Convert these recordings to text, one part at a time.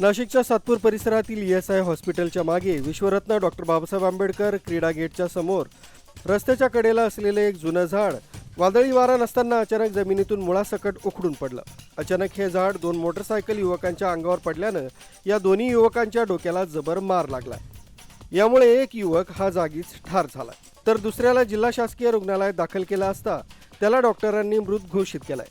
नाशिकच्या सातपूर परिसरातील E S I हॉस्पिटलच्या मागे विश्वरत्न डॉक्टर बाबासाहेब आंबेडकर क्रीडा गेटच्या समोर रस्त्याच्या कडेला असलेले एक जुनं झाड वादळी वारा नसताना अचानक जमिनीतून मुळासकट उखडून पडलं. अचानक हे झाड दोन मोटरसायकल युवकांच्या अंगावर पडल्यानं या दोन्ही युवकांच्या डोक्याला जबर मार लागला. यामुळे एक युवक हा जागीच ठार झाला. तर दुसऱ्याला जिल्हा शासकीय रुग्णालयात दाखल केला असता त्याला डॉक्टरांनी मृत घोषित केलाय.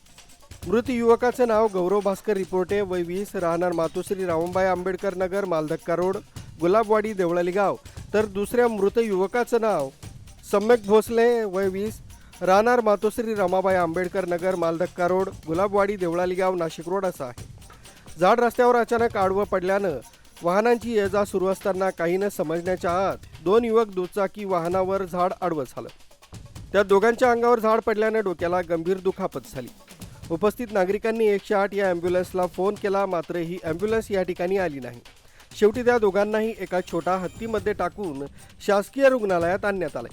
मृत युवकाचं नाव गौरव भास्कर रिपोर्टे वय वीस राहणार मातोश्री रामबाई आंबेडकर नगर मालधक्का रोड गुलाबवाडी देवळाली गाव. तर दुसऱ्या मृत युवकाचं नाव सम्यक भोसले वय वीस राहणार मातोश्री रमाबाई आंबेडकर नगर मालधक्का रोड गुलाबवाडी देवळाली गाव नाशिक रोड असं आहे. झाड रस्त्यावर अचानक आडवं पडल्यानं वाहनांची ये जा सुरू असताना काही न समजण्याच्या आत दोन युवक दुचाकी वाहनावर झाड आडवं झालं. त्या दोघांच्या अंगावर झाड पडल्यानं डोक्याला गंभीर दुखापत झाली. उपस्थित नागरिकांनी एकशे आठ या ॲम्ब्युलन्सला फोन केला मात्र ही ॲम्ब्युलन्स या ठिकाणी आली नाही. शेवटी त्या दोघांनाही एका छोटा हत्तीमध्ये टाकून शासकीय रुग्णालयात आणण्यात आले.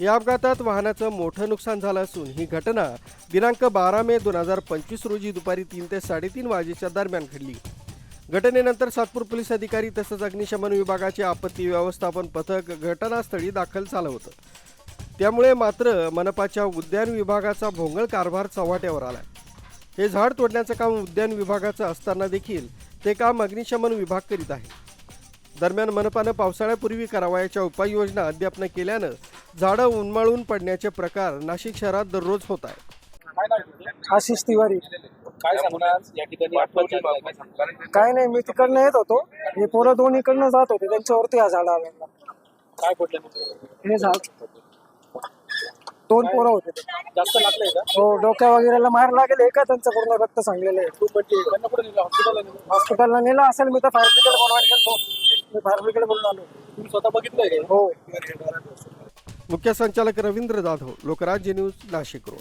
या अपघातात वाहनाचं मोठं नुकसान झालं असून ही घटना दिनांक बारा मे दोन हजार पंचवीस रोजी दुपारी तीन ते साडेतीन वाजेच्या दरम्यान घडली. घटनेनंतर सातपूर पोलीस अधिकारी तसंच अग्निशमन विभागाचे आपत्ती व्यवस्थापन पथक घटनास्थळी दाखल झालं होतं. त्यामुळे मात्र मनपाच्या उद्यान विभागाचा भोंगळ कारभार चव्हाट्यावर आला हे झाड तोडण्याचं काम उद्यान विभागाचं असताना देखील ते काम अग्निशमन विभाग करीत आहे. दरम्यान मनपानं पावसाळ्यापूर्वी करावयाच्या उपाययोजना अद्याप न केल्यानं झाडं उन्मळून पडण्याचे प्रकार नाशिक शहरात दररोज होत आहेत. आशिष तिवारी काय नाही मी तिकडनं येत होतो. हे पोरं दोन इकडनं जात होते त्यांच्यावरती हा झाड आला काय पडलं हे झाड. दोन पोरं होते. जास्त लागलंय का? हो डोक्या वगैरेला मार लागेल. एका त्यांचं पूर्ण रक्त सांगलेलं आहे. त्यांना कुठे नेलं? हॉस्पिटलला नेलं? हॉस्पिटलला नेलं असेल मी तर फायर ब्रिगेड बोलवायला गेलो मी फायर ब्रिगेड बोलून आलो. तुम्ही स्वतः बघितलंय का? हो. मुख्य संचालक रवींद्र जाधव लोकराज्य न्यूज नाशिक रोड.